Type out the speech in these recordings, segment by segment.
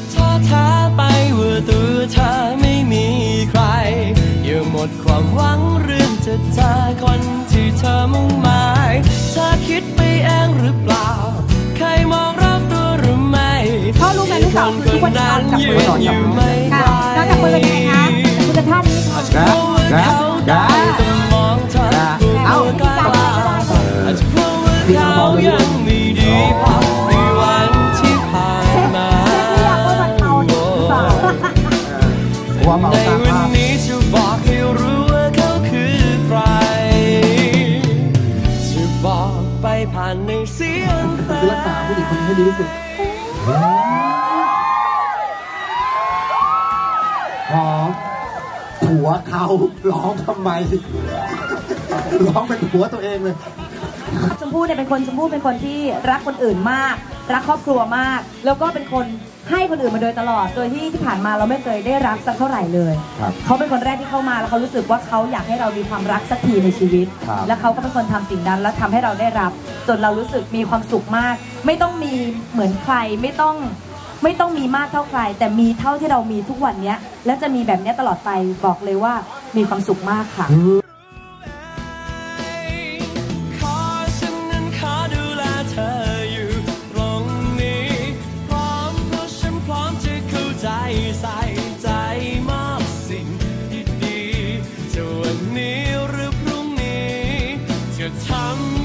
อย่าคิดท้อแท้ไปว่าตัวเธอไม่มีใคร อย่าหมดความหวังเรื่องจะเจอคนที่เธอมุ่งหมายเธอคิดไปเองหรือเปล่า ใครมองรอบตัวหรือไม่พ่อรู้ไหมลูกสาวคือทุกวันนอนกับยืมือนอยู่ไม่ค่ะไกลนอนกับมือเป็นยังไงคะคุณจะท่านี้ค่ะอาจจะเพรา หัวเมาในตามวันภาพนี้จะบอกให้รู้ว่าเขาคือใครจะบอกไปผ่านในเสียงเพลคือรักษาผู้หญิงคนนี้ให้ดีที่สุดหอมผัวเขาร้องทำไม ร้องเป็นผัวตัวเองเลยชมพู่เนี่ยเป็นคนชมพู่เป็นคนที่รักคนอื่นมาก รักครอบครัวมาก แล้วก็เป็นคน ให้คนอื่นมาโดยตลอด โดยที่ที่ผ่านมาเราไม่เคยได้รับสักเท่าไหร่เลย ครับเขาเป็นคนแรกที่เข้ามาแล้วเขารู้สึกว่าเขาอยากให้เรามีความรักสักทีในชีวิต ครับ แล้วเขาก็เป็นคนทำสิ่งนั้น แล้วทำให้เราได้รับ จนเรารู้สึกมีความสุขมาก ไม่ต้องมีเหมือนใครไม่ต้องไม่ต้องมีมากเท่าใคร แต่มีเท่าที่เรามีทุกวันเนี้ย และจะมีแบบเนี้ยตลอดไปบอกเลยว่ามีความสุขมากค่ะ จ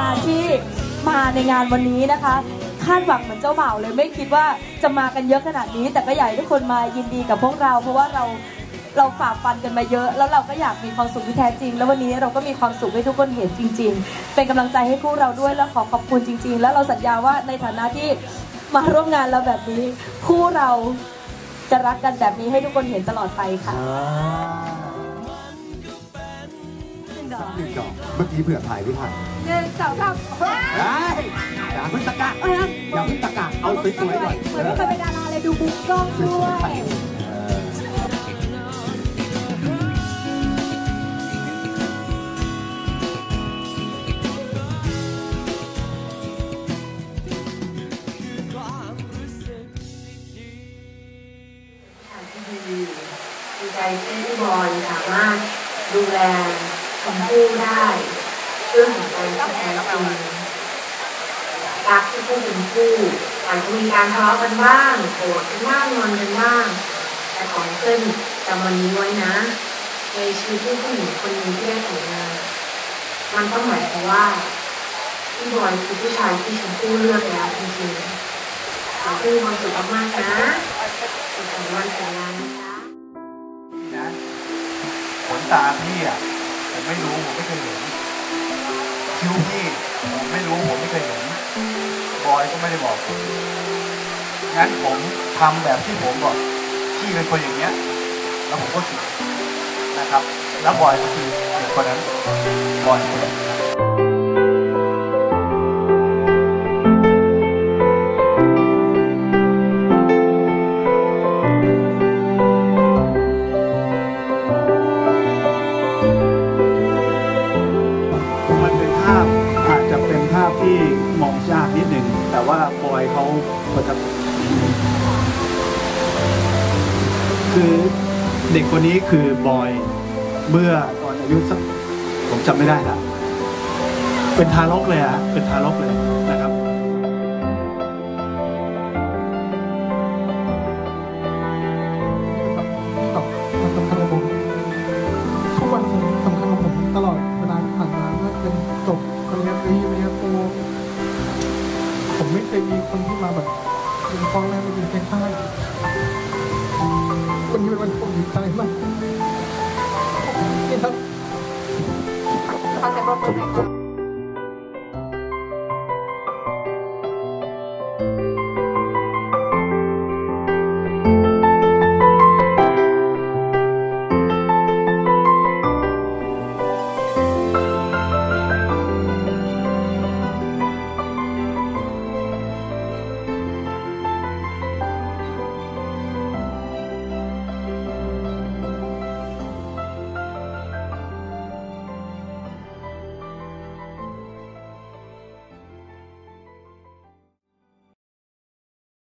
การที่มาในงานวันนี้นะคะ คาดหวังเหมือนเจ้าบ่าวเลยไม่คิดว่าจะมากันเยอะขนาดนี้ แต่ก็อยากให้ทุกคนมายินดีกับพวกเรา เพราะว่าเราเราฝ่าฟันกันมาเยอะ แล้วเราก็อยากมีความสุขที่แท้จริง แล้ววันนี้เราก็มีความสุขให้ทุกคนเห็นจริง ๆ เป็นกำลังใจให้พวกเราด้วยแล้วขอขอบคุณจริง ๆ แล้วเราสัญญาว่าในฐานะที่มาร่วมงานเราแบบนี้คู่เราจะรักกันแบบนี้ให้ทุกคนเห็นตลอดไปค่ะ หนึ่งดอกเมื่อกี้เผื่อถ่ายพี่ถ่ายหนึ่งสองสามได้อย่าพิ่งตะกะอย่าพิ่งตะกะเอาสวยๆหน่อยเหมือนไม่เคยเป็นดาราเลยดูบุ๊กกล้องด้วยเออความรู้สึกดีที่ดีดีใจที่พี่บอยสามารถดูแล ชมพู่ได้เรื่องของการที่แท้จริงรักที่ผู้เป็นคู่อาจจะมีการทะเลาะกันบ้างโกรธกันบ้างงอนกันบ้าง แต่ของเส้นจำวันนี้ไว้นะ ในชีวิตผู้หญิงคนนึงที่ได้แต่งงานมันต้องหมายความว่าพี่บอยคือผู้ชายที่ชมพู่เลือกแล้วจริงๆขอให้มีความสุขมากๆนะสุขสันต์วันแต่งงานนะคะนะขนตาพี่อะ ผมไม่รู้ผมไม่เคยเห็นคิ้วพี่ผมไม่รู้ผมไม่เคยเห็นบอยก็ไม่ได้บอกผมงั้นผมทำแบบที่ผมบอกพี่เป็นคนอย่างเงี้ย แล้วผมก็ผิดนนะครับ แล้วบอยก็คือเด็กคนนั้นบอยคนนั้นาพอาจจะเป็นภาพที่มองยากนิดหนึ่งแต่ว่าบอยเขาเขาจะคือเด็กคนนี้คือบอยเมื่อตอนอายุสักผมจำไม่ได้ละเป็นทารกเลยอะเป็นทารกเลยนะ ตรีปริญญาโทผมไม่เคยมีคนที่มาแบบเป็นพ่อแม่มายืนเคียงข้างวันนี้เป็นวันที่ผมดีใจมากนี่ครับขอเสียงปรบมือหน่อยค่ะ